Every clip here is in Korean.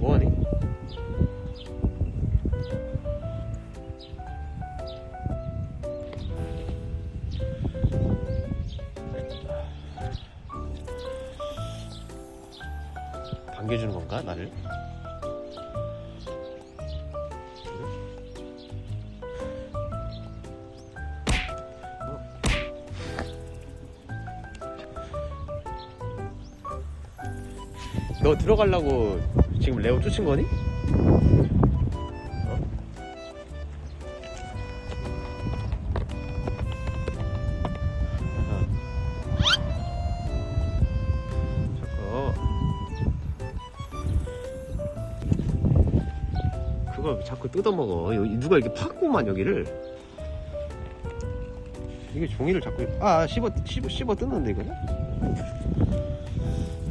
뭐하니? 반겨주는 건가 나를? 너 들어가려고 지금 레오 쫓은 거니? 저거 그걸 왜 자꾸 뜯어먹어. 누가 이렇게 파고만 여기를. 이게 종이를 자꾸 아 씹어 씹어 씹어 뜯는데 이거는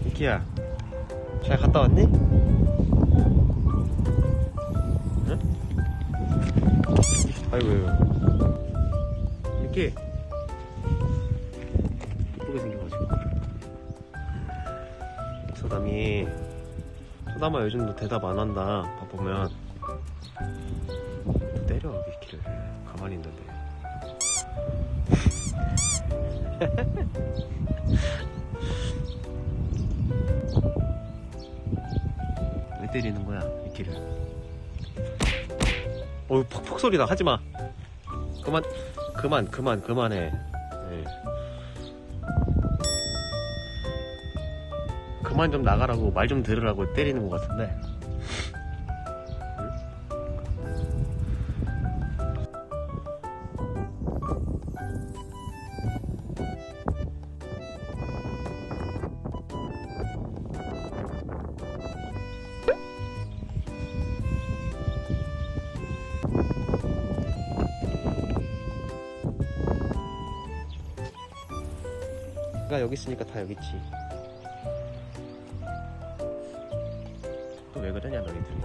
이키야 잘 갔다 왔니? 응? 아이고 이렇게 이쁘게 생겨가지고. 소담이 소담아 요즘도 대답 안 한다 바쁘면. 또 때려 미키를 가만히 있는데. 왜 때리는 거야 미키를 어우 퍽퍽 소리 나 하지마. 그만 그만 그만 그만해. 예. 그만 좀 나가라고 말 좀 들으라고 때리는 것 같은데 가 여기 있으니까 다 여기 있지 또 왜 그러냐 너희들이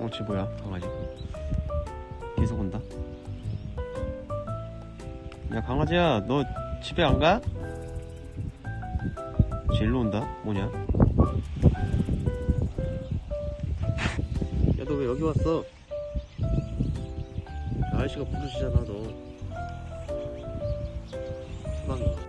어, 쟤 뭐야, 강아지? 계속 온다? 야, 강아지야, 너 집에 안 가? 제일로 온다? 뭐냐? 야, 너 왜 여기 왔어? 아저씨가 부르시잖아, 너. 수박이.